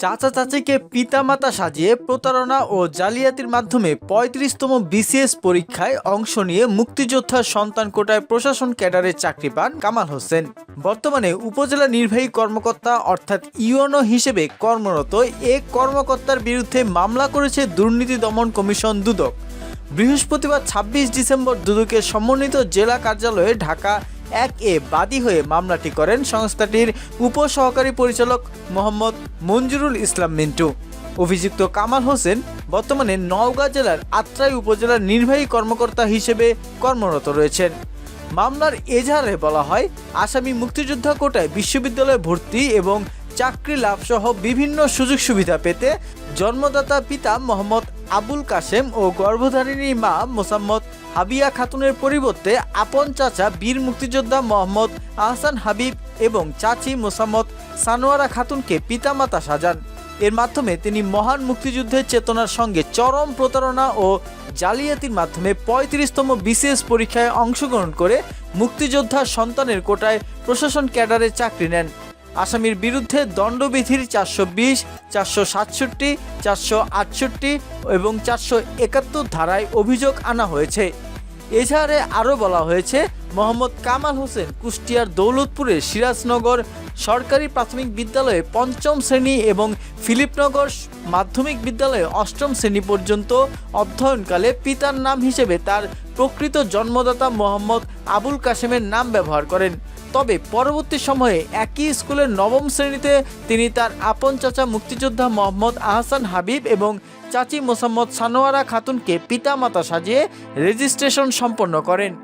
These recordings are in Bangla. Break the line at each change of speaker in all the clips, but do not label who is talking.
চাচা চাচিকে পিতামাতা সাজিয়ে প্রতারণা ও জালিয়াতির মাধ্যমে পঁয়ত্রিশতম বিসিএস পরীক্ষায় অংশ নিয়ে মুক্তিযোদ্ধার সন্তান কোটায় প্রশাসন ক্যাডারে চাকরি পান কামাল হোসেন। বর্তমানে উপজেলা নির্বাহী কর্মকর্তা অর্থাৎ ইউএনও হিসেবে কর্মরত, এ কর্মকর্তার বিরুদ্ধে মামলা করেছে দুর্নীতি দমন কমিশন দুদক। বৃহস্পতিবার ছাব্বিশ ডিসেম্বর দুদকের সমন্বিত জেলা কার্যালয়ে ঢাকা এক এ বাদী হয়ে মামলাটি করেন সংস্থাটির উপসহকারী পরিচালক মোহাম্মদ মঞ্জুরুল ইসলাম মিন্টু। অভিযুক্ত কামাল হোসেন বর্তমানে নওগাঁ জেলার আত্রাই উপজেলার নির্বাহী কর্মকর্তা হিসেবে কর্মরত রয়েছেন। মামলার এজাহারে বলা হয়, আসামি মুক্তিযোদ্ধা কোটায় বিশ্ববিদ্যালয়ে ভর্তি এবং চাকরি লাভসহ বিভিন্ন সুযোগ সুবিধা পেতে জন্মদাতা পিতা মোহাম্মদ আবুল কাশেম ও গর্ভধারিণী মা মোসাম্মদ হাবিয়া খাতুনের পরিবর্তে আপন চাচা বীর মুক্তিযোদ্ধা মোহাম্মদ আহসান হাবিব এবং চাচি মোসাম্মদ সানোয়ারা খাতুনকে পিতামাতা সাজান। এর মাধ্যমে তিনি মহান মুক্তিযুদ্ধের চেতনার সঙ্গে চরম প্রতারণা ও জালিয়াতির মাধ্যমে পঁয়ত্রিশতম বিসিএস পরীক্ষায় অংশগ্রহণ করে মুক্তিযোদ্ধার সন্তানের কোটায় প্রশাসন ক্যাডারে চাকরি নেন। আসামির বিরুদ্ধে দণ্ডবিধির চারশো বিশ, চারশো সাতষট্টি, চারশো আটষট্টি এবং চারশো একাত্তর ধারায় অভিযোগ আনা হয়েছে। এছাড়া আরও বলা হয়েছে, মোহাম্মদ কামাল হোসেন কুষ্টিয়ার দৌলতপুরের সিরাজনগর সরকারি প্রাথমিক বিদ্যালয়ে পঞ্চম শ্রেণি এবং ফিলিপনগর মাধ্যমিক বিদ্যালয়ে অষ্টম শ্রেণি পর্যন্ত অধ্যয়নকালে পিতার নাম হিসেবে তার প্রকৃত জন্মদাতা মোহাম্মদ আবুল কাশেমের নাম ব্যবহার করেন। তবে পরবর্তী সময়ে একই স্কুলের নবম শ্রেণীতে তিনি তার আপন চাচা মুক্তিযোদ্ধা মোহাম্মদ আহসান হাবিব এবং চাচি মোসাম্মদ সানোয়ারা খাতুনকে পিতামাতা সাজিয়ে রেজিস্ট্রেশন সম্পন্ন করেন।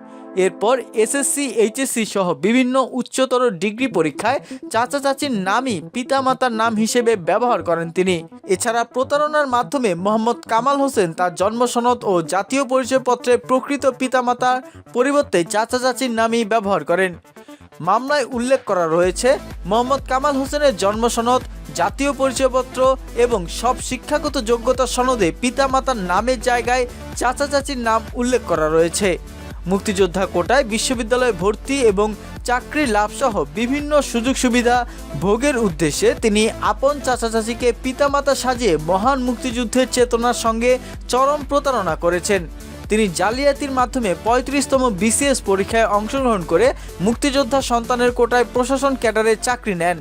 এরপর এসএসসি, এইচএসসি সহ বিভিন্ন উচ্চতর ডিগ্রি পরীক্ষায় চাচা চাচির নামই পিতামাতার নাম হিসেবে ব্যবহার করেন তিনি। এছাড়া প্রতারণার মাধ্যমে মোহাম্মদ কামাল হোসেন তার জন্মসনদ ও জাতীয় পরিচয়পত্রে প্রকৃত পিতামাতার পরিবর্তে চাচা চাচির নামই ব্যবহার করেন। মামলায় উল্লেখ করা রয়েছে, মোহাম্মদ কামাল হোসেনের জন্মসনদ, জাতীয় পরিচয়পত্র এবং সব শিক্ষাগত যোগ্যতা সনদে পিতামাতার নামের জায়গায় চাচা চাচির নাম উল্লেখ করা রয়েছে। মুক্তিযোদ্ধা কোটায় বিশ্ববিদ্যালয়ে ভর্তি এবং চাকরি লাভসহ বিভিন্ন সুযোগ সুবিধা ভোগের উদ্দেশ্যে তিনি আপন চাচা চাচিকে পিতামাতা সাজিয়ে মহান মুক্তিযুদ্ধের চেতনার সঙ্গে চরম প্রতারণা করেছেন। তিনি জালিয়াতির মাধ্যমে পঁয়ত্রিশতম বিসিএস পরীক্ষায় অংশগ্রহণ করে মুক্তিযোদ্ধা সন্তানের কোটায় প্রশাসন ক্যাডারে চাকরি নেন।